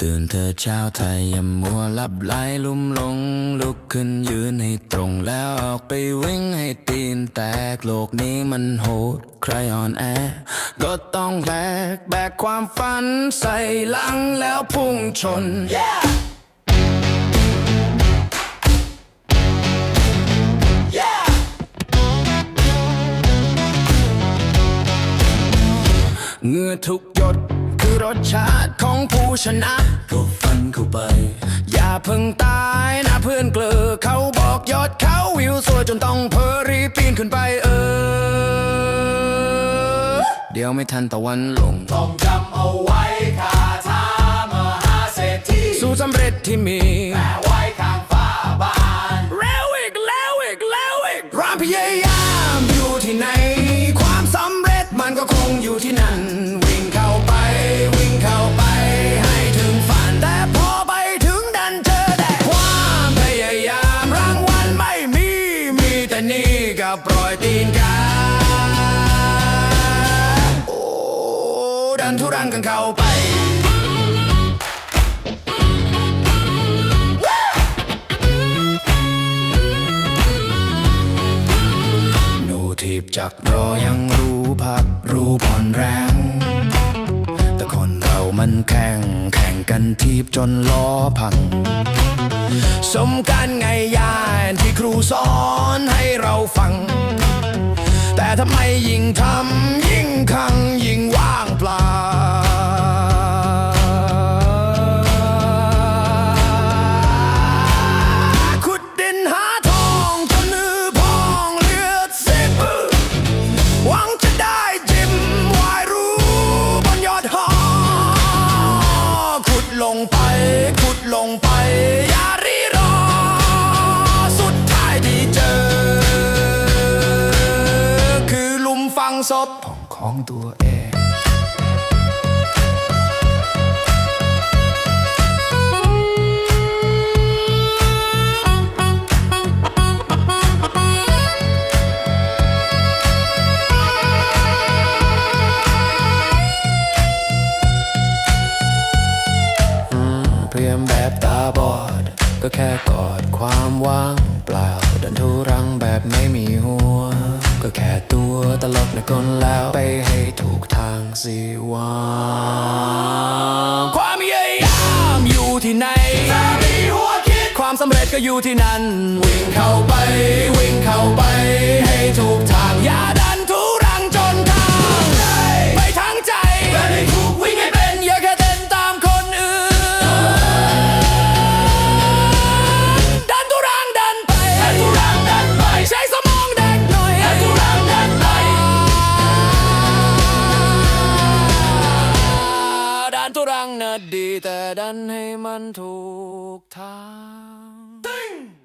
ตื่นเธอเช้าไทยอย่ามัวหลับไหลลุ่มหลง ลุกขึ้นยืนให้ตรงแล้วออกไปวิ่งให้ตีนแตกโลกนี้มันโหด ใครอ่อนแอ ก็ต้องแบกแบกความฝันใส่หลังแล้วพุ่งชน yeah! เหงื่อทุกหยด คือรสชาติของผู้ชนะก็ฟันเข้าไป อย่าเพิ่งตายนะเพื่อนเกลอเขาบอกยอดเขาวิวสวยจนต้องเพอรีบปีนขึ้นไปเออ เดี๋ยวไม่ทันตะวันลง ต้องจำเอาไว้คาถามหาเศรษฐีสู่สำเร็จที่มีแปะไว้ข้างฟ้าบานแล้วอีกแล้วอีกแล้วอีกความพยายามอยู่ที่ไหน ความสำเร็จมันก็คงอยู่ที่นั่น นทุรังกันเข้าไปหนูทีบจักรอยังรู้พักรู้ผ่อนแรง แต่คนเรามันแข่งแข่งกันทีบจนล้อพัง สมกันไงยานที่ครูสอนให้เราฟัง แต่ทำไมยิ่งทำ งไป ขุดลงไป อย่ารีรอ สุดท้ายที่เจอ คือลุมฝังศพของของตัวเอง บอด ก็แค่กอดความว่างเปล่า ดันทุรังแบบไม่มีหัว ก็แค่ตัวตลกในกลแล้วไปให้ถูกทางสิว่าความพยายามอยู่ที่ไหนแต่มีหัวคิดความสำเร็จก็อยู่ที่นั่น วิ่งเข้าไป วิ่งเข้าไปให้ถูกทาง ดีแต่ดันให้มันถูกทาง